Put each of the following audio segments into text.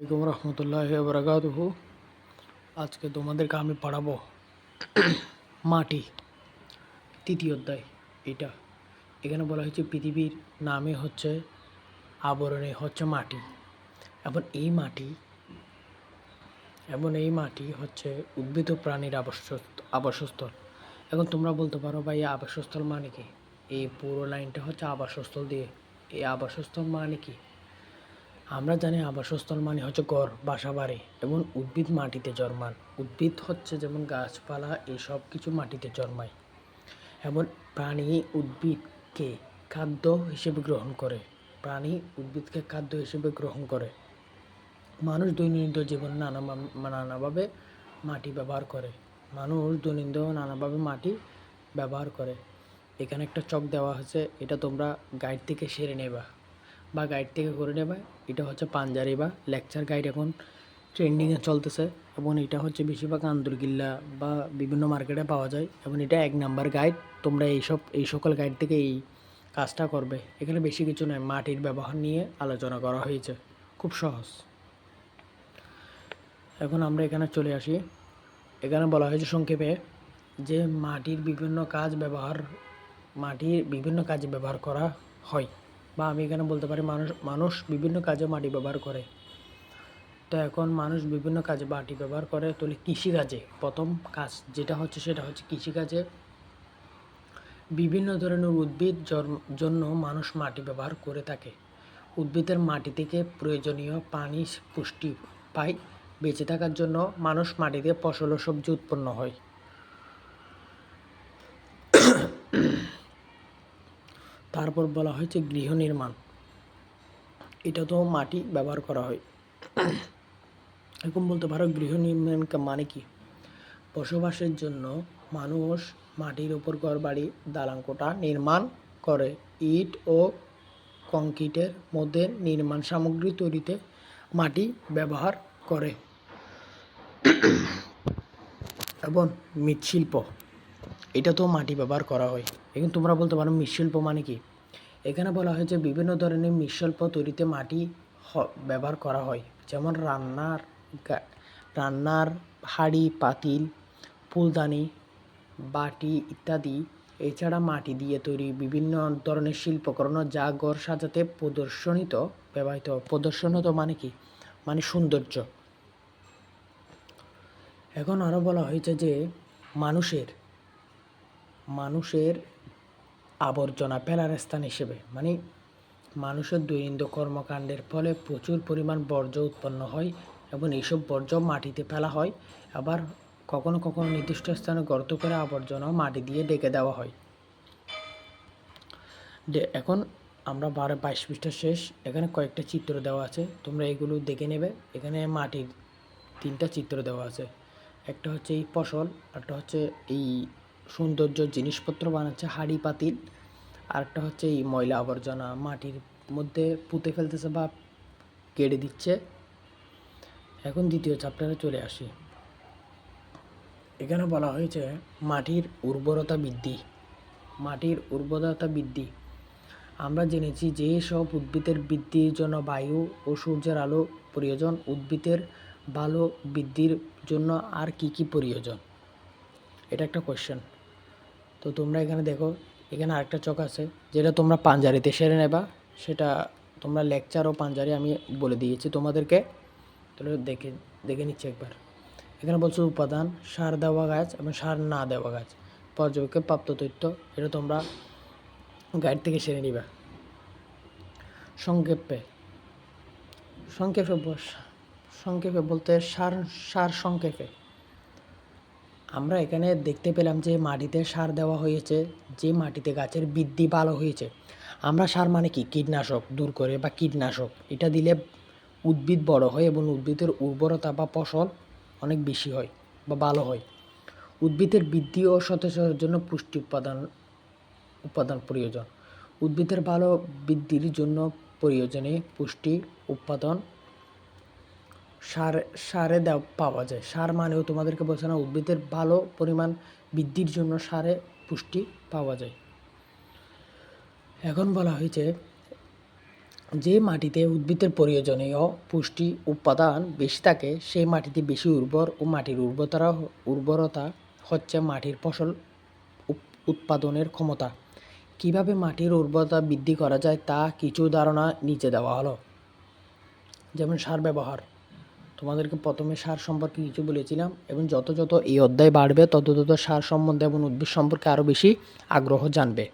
আসসালামাইকুম রহমতুল্লাহ বরকাতহু আজকে তোমাদেরকে আমি পড়াবো মাটি, তৃতীয় অধ্যায়, এটা। এখানে বলা হয়েছে পৃথিবীর নামে হচ্ছে, আবরণে হচ্ছে মাটি। এবং এই মাটি এবং এই মাটি হচ্ছে উদ্ভিদ প্রাণীর আবাস আবাসস্থল। এখন তোমরা বলতে পারো, ভাই এই আবাসস্থল মানে কি? এই পুরো লাইনটা হচ্ছে আবাসস্থল দিয়ে। এই আবাসস্থল মানে কি? আমরা জানি আবাসস্থল মানে হচ্ছে ঘর বাসা বাড়ি এবং উদ্ভিদ মাটিতে জন্মান। উদ্ভিদ হচ্ছে যেমন গাছপালা এই সব কিছু মাটিতে জন্মায়। এবং প্রাণী উদ্ভিদকে খাদ্য হিসেবে গ্রহণ করে। প্রাণী উদ্ভিদকে খাদ্য হিসেবে গ্রহণ করে। মানুষ দৈনন্দিন জীবন নানা নানাভাবে মাটি ব্যবহার করে। মানুষ দৈনন্দিন নানাভাবে মাটি ব্যবহার করে। এখানে একটা চক দেওয়া হয়েছে এটা তোমরা গাইড থেকে সেরে নেবা। বা গাইড থেকে করে নেবে। এটা হচ্ছে পাঞ্জারি বা লেকচার গাইড এখন ট্রেন্ডিংয়ে চলতেছে। এবং এটা হচ্ছে বেশিরভাগ আন্দরকিল্লা বা বিভিন্ন মার্কেটে পাওয়া যায়। এবং এটা এক নাম্বার গাইড তোমরা এইসব, এই সকল গাইড থেকে এই কাজটা করবে। এখানে বেশি কিছু নয়, মাটির ব্যবহার নিয়ে আলোচনা করা হয়েছে। খুব সহজ। এখন আমরা এখানে চলে আসি। এখানে বলা হয়েছে সংক্ষেপে যে মাটির বিভিন্ন কাজ ব্যবহার, মাটির বিভিন্ন কাজে ব্যবহার করা হয়। বা আমি এখানে বলতে পারি মানুষ মানুষ বিভিন্ন কাজে মাটি ব্যবহার করে। তো এখন মানুষ বিভিন্ন কাজে মাটি ব্যবহার করে, তাহলে কৃষিকাজে প্রথম কাজ যেটা হচ্ছে সেটা হচ্ছে কৃষিকাজে বিভিন্ন ধরনের উদ্ভিদ জন্য মানুষ মাটি ব্যবহার করে থাকে। উদ্ভিদের মাটি থেকে প্রয়োজনীয় পানি, পুষ্টি পায়। বেঁচে থাকার জন্য মানুষ মাটিতে ফসল ও সবজি উৎপন্ন হয়। তারপর বলা হয়েছে গৃহ নির্মাণ। এটা তো মাটি ব্যবহার করা হয়। এখন বলতে পারো গৃহ নির্মাণ মানে কি? বসবাসের জন্য মানুষ মাটির উপর ঘর, বাড়ি দালাঙ্কোটা নির্মাণ করে। ইট ও কংক্রিটের মধ্যে নির্মাণ সামগ্রী তৈরিতে মাটি ব্যবহার করে। এবং মৃৎশিল্প, এটা তো মাটি ব্যবহার করা হয়। এখন তোমরা বলতে পারো মৃৎশিল্প মানে কি? এখানে বলা হয়েছে বিভিন্ন ধরনের মৃৎশিল্প তৈরিতে মাটি ব্যবহার করা হয়। যেমন রান্নার রান্নার হাঁড়ি, পাতিল, ফুলদানি, বাটি ইত্যাদি। এছাড়া মাটি দিয়ে তৈরি বিভিন্ন ধরনের শিল্পকর্ম যা ঘর সাজাতে প্রদর্শনিত, ব্যবহৃত, প্রদর্শনিত মানে কি? মানে সৌন্দর্য। এখন আরও বলা হয়েছে যে মানুষের মানুষের আবর্জনা ফেলার স্থান হিসেবে। মানে মানুষের দৈনন্দিন কর্মকাণ্ডের ফলে প্রচুর পরিমাণ বর্জ্য উৎপন্ন হয় এবং এইসব বর্জ্য মাটিতে ফেলা হয়। আবার কখনো কখনো নির্দিষ্ট স্থানে গর্ত করে আবর্জনা মাটি দিয়ে ডেকে দেওয়া হয়। এখন আমরা বারো, বাইশ পৃষ্ঠা শেষ। এখানে কয়েকটা চিত্র দেওয়া আছে। তোমরা এগুলো দেখে নেবে। এখানে মাটির তিনটা চিত্র দেওয়া আছে। একটা হচ্ছে এই ফসল একটা হচ্ছে এই সৌন্দর্য জিনিসপত্র বানাচ্ছে, হাঁড়ি, পাতিল। আর একটা হচ্ছে এই ময়লা আবর্জনা, মাটির মধ্যে পুঁতে ফেলতেছে বা কেড়ে দিচ্ছে। এখন দ্বিতীয় চ্যাপ্টারে চলে আসি। এখানে বলা হয়েছে, মাটির উর্বরতা বৃদ্ধি। মাটির উর্বরতা বৃদ্ধি। আমরা জেনেছি যে সব উদ্ভিদের বৃদ্ধির জন্য বায়ু ও সূর্যের আলো প্রয়োজন। উদ্ভিদের ভালো বৃদ্ধির জন্য আর কি কি প্রয়োজন? এটা একটা কোয়েশ্চেন তো তোমরা এখানে দেখো, এখানে আরেকটা চক আছে, যেটা তোমরা পাঞ্জারিতে সেরে নেবা। সেটা তোমরা লেকচার ও পাঞ্জারি আমি বলে দিয়েছি তোমাদেরকে। তাহলে দেখে দেখে নিচ্ছি একবার। এখানে বলছো উপাদান, সার দেওয়া গাছ এবং সার না দেওয়া গাছ পর্যবেক্ষণ প্রাপ্ত তথ্য, এটা তোমরা গাইড থেকে সেরে নিবা। সংক্ষেপে সংক্ষেপে সংক্ষেপে বলতে সার সার সংক্ষেপে। আমরা এখানে দেখতে পেলাম যে মাটিতে সার দেওয়া হয়েছে, যে মাটিতে গাছের বৃদ্ধি ভালো হয়েছে। আমরা সার মানে কি? কীটনাশক দূর করে বা কীটনাশক। এটা দিলে উদ্ভিদ বড় হয় এবং উদ্ভিদের উর্বরতা বা ফসল অনেক বেশি হয় বা ভালো হয়। উদ্ভিদের বৃদ্ধি ও সতেজতার জন্য পুষ্টি উপাদান উপাদান প্রয়োজন। উদ্ভিদের ভালো বৃদ্ধির জন্য প্রয়োজনে পুষ্টি, উৎপাদন সার, সারে দেওয়া পাওয়া যায়। সার মানেও তোমাদেরকে বলছে না, উদ্ভিদের ভালো পরিমাণ বৃদ্ধির জন্য সারে পুষ্টি পাওয়া যায়। এখন বলা হয়েছে, যে মাটিতে উদ্ভিদের প্রয়োজনীয় পুষ্টি উপাদান বেশি থাকে, সেই মাটিতে বেশি উর্বর ও মাটির উর্বরতা উর্বরতা হচ্ছে মাটির ফসল উৎপাদনের ক্ষমতা। কীভাবে মাটির উর্বরতা বৃদ্ধি করা যায় তা কিছু ধারণা নিচে দেওয়া হলো। যেমন সার ব্যবহার। তোমাদেরকে প্রথমে সার সম্পর্কে কিছু বলেছিলাম এবং যত যত এই অধ্যায় বাড়বে, তত তত সার সম্বন্ধে এবং উদ্ভিদ সম্পর্কে আরও বেশি আগ্রহ জানবে।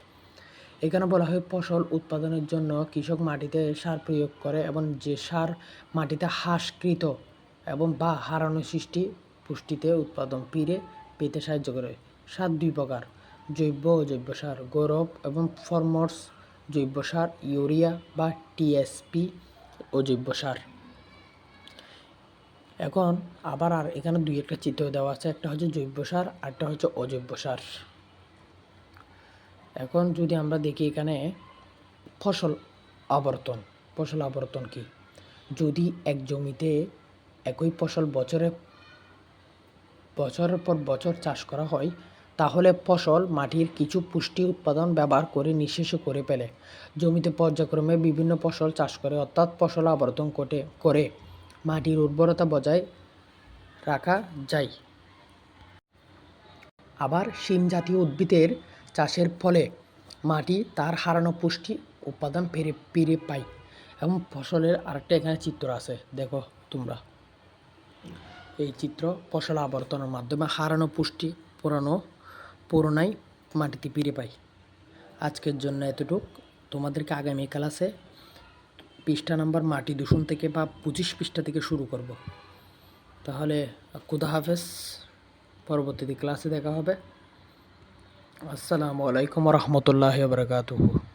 এখানে বলা হয় ফসল উৎপাদনের জন্য কৃষক মাটিতে সার প্রয়োগ করে এবং যে সার মাটিতে হ্রাসকৃত এবং বা হারানো সৃষ্টি পুষ্টিতে উৎপাদন পিড়ে পেতে সাহায্য করে। সার দুই প্রকার, জৈব জৈব সার, গৌরব এবং ফরমর্স জৈব সার, ইউরিয়া বা টিএসপি জৈব সার। এখন আবার আর এখানে দুই একটা চিত্র দেওয়া আছে, একটা হচ্ছে জৈব সার আর একটা হচ্ছে অজৈব সার। এখন যদি আমরা দেখি এখানে ফসল আবর্তন ফসল আবর্তন কি? যদি এক জমিতে একই ফসল বছরে, বছরের পর বছর চাষ করা হয়, তাহলে ফসল মাটির কিছু পুষ্টি উৎপাদন ব্যবহার করে নিঃশেষ করে ফেলে। জমিতে পর্যায়ক্রমে বিভিন্ন ফসল চাষ করে, অর্থাৎ ফসল আবর্তন করে। মাটির উর্বরতা বজায় রাখা যায়। আবার শিম জাতীয় উদ্ভিদের চাষের ফলে মাটি তার হারানো পুষ্টি উপাদান ফিরে ফিরে পায় এবং ফসলের আরেকটা এখানে চিত্র আছে, দেখো তোমরা। এই চিত্র ফসল আবর্তনের মাধ্যমে হারানো পুষ্টি পুরানো পুরোনাই মাটিতে ফিরে পায়। আজকের জন্য এতটুক। তোমাদেরকে আগামী ক্লাসে পৃষ্ঠা নাম্বার মাটি দূষণ থেকে বা পঁচিশ পৃষ্ঠা থেকে শুরু করব। তাহলে খুদা হাফেজ, পরবর্তীতে ক্লাসে দেখা হবে। আসসালামু আলাইকুম রহমতুল্লাহ বরকাতুহু।